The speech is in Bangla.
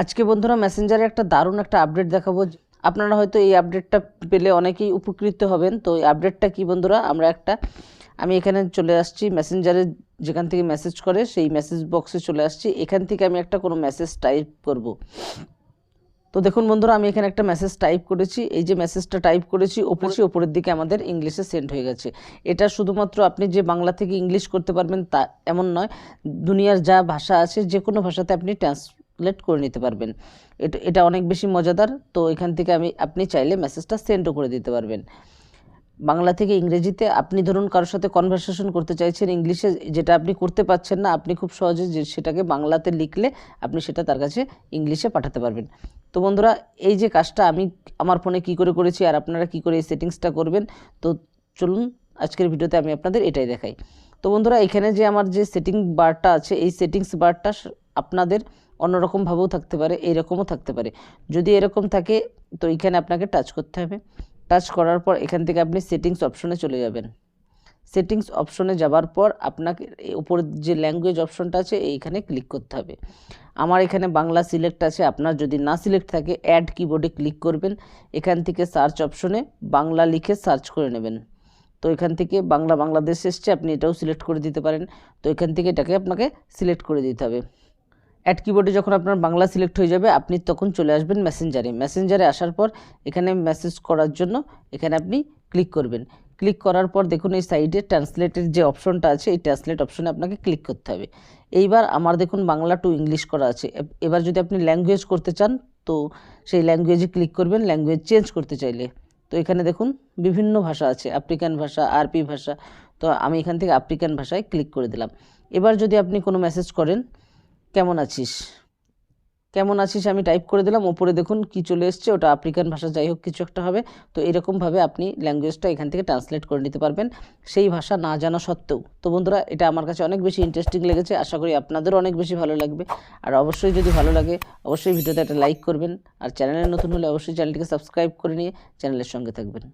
আজকে বন্ধুরা মেসেঞ্জারে একটা দারুণ একটা আপডেট দেখাবো। আপনারা হয়তো এই আপডেটটা পেলে অনেকেই উপকৃত হবেন। তো এই আপডেটটা কি বন্ধুরা? আমরা একটা, আমি এখানে চলে আসছি মেসেঞ্জারে যেখান থেকে মেসেজ করে, সেই মেসেজ বক্সে চলে আসছি। এখান থেকে আমি একটা কোনো মেসেজ টাইপ করব। তো দেখুন বন্ধুরা, আমি এখানে একটা মেসেজ টাইপ করেছি। এই যে মেসেজটা টাইপ করেছি, ওপরে ওপরের দিকে আমাদের ইংলিশে সেন্ড হয়ে গেছে। এটা শুধুমাত্র আপনি যে বাংলা থেকে ইংলিশ করতে পারবেন তা এমন নয়। দুনিয়ার যা ভাষা আছে যে কোনো ভাষাতে আপনি ট্রান্সলেট করে নিতে পারবেন। এটা এটা অনেক বেশি মজাদার, তো এখান থেকে আমি, আপনি চাইলে মেসেজটা সেন্ডও করে দিতে পারবেন। বাংলা থেকে ইংরেজিতে আপনি ধরুন কারোর সাথে কনভারসেশন করতে চাইছেন, ইংলিশে যেটা আপনি করতে পারছেন না, আপনি খুব সহজে যে সেটাকে বাংলাতে লিখলে আপনি সেটা তার কাছে ইংলিশে পাঠাতে পারবেন। তো বন্ধুরা, এই যে কাজটা আমি আমার ফোনে কি করে করেছি আর আপনারা কি করে এই সেটিংসটা করবেন, তো চলুন আজকের ভিডিওতে আমি আপনাদের এটাই দেখাই। তো বন্ধুরা, এখানে যে আমার যে সেটিং বারটা আছে, এই সেটিংস বারটা আপনাদের অন্যরকমভাবেও থাকতে পারে এইরকমও থাকতে পারে। যদি এরকম থাকে, তো এইখানে আপনাকে টাচ করতে হবে। টাচ করার পর এখান থেকে আপনি সেটিংস অপশনে চলে যাবেন। সেটিংস অপশনে যাবার পর আপনাকে উপরের যে ল্যাঙ্গুয়েজ অপশনটা আছে, এইখানে ক্লিক করতে হবে। আমার এখানে বাংলা সিলেক্ট আছে, আপনার যদি না সিলেক্ট থাকে অ্যাড কিবোর্ডে ক্লিক করবেন। এখান থেকে সার্চ অপশনে বাংলা লিখে সার্চ করে নেবেন। তো এখান থেকে বাংলা বাংলাদেশ এসছে, আপনি এটাও সিলেক্ট করে দিতে পারেন। তো এখান থেকে এটাকে আপনাকে সিলেক্ট করে দিতে হবে। অ্যাড কিবোর্ডে যখন আপনার বাংলা সিলেক্ট হয়ে যাবে, আপনি তখন চলে আসবেন মেসেঞ্জারে মেসেঞ্জারে আসার পর এখানে মেসেজ করার জন্য এখানে আপনি ক্লিক করবেন। ক্লিক করার পর দেখুন এই সাইডে ট্রান্সলেটের যে অপশনটা আছে, এই ট্রান্সলেট অপশনে আপনাকে ক্লিক করতে হবে। এইবার আমার দেখুন বাংলা টু ইংলিশ করা আছে। এবার যদি আপনি ল্যাঙ্গুয়েজ করতে চান, তো সেই ল্যাঙ্গুয়েজে ক্লিক করবেন ল্যাঙ্গুয়েজ চেঞ্জ করতে চাইলে। তো এখানে দেখুন বিভিন্ন ভাষা আছে আফ্রিকান ভাষা আরপি ভাষা, তো আমি এখান থেকে আফ্রিকান ভাষায় ক্লিক করে দিলাম। এবার যদি আপনি কোনো মেসেজ করেন কেমন আছিস? কেমন আছিস? আমি টাইপ করে দিলাম। ওপরে দেখুন কি চলে এসছে। ওটা আফ্রিকান ভাষা, যাই হোক কিছু একটা হবে। তো এরকমভাবে আপনি ল্যাঙ্গুয়েজটা এখান থেকে ট্রান্সলেট করে নিতে পারবেন। সেই ভাষা না জানা সত্ত্বেও। তো বন্ধুরা, এটা আমার কাছে অনেক বেশি ইন্টারেস্টিং লেগেছে। আশা করি আপনাদেরও অনেক বেশি ভালো লাগবে। আর অবশ্যই যদি ভালো লাগে, অবশ্যই ভিডিওতে একটা লাইক করবেন। আর চ্যানেলে নতুন হলে অবশ্যই চ্যানেলটিকে সাবস্ক্রাইব করে নিয়ে চ্যানেলের সঙ্গে থাকবেন।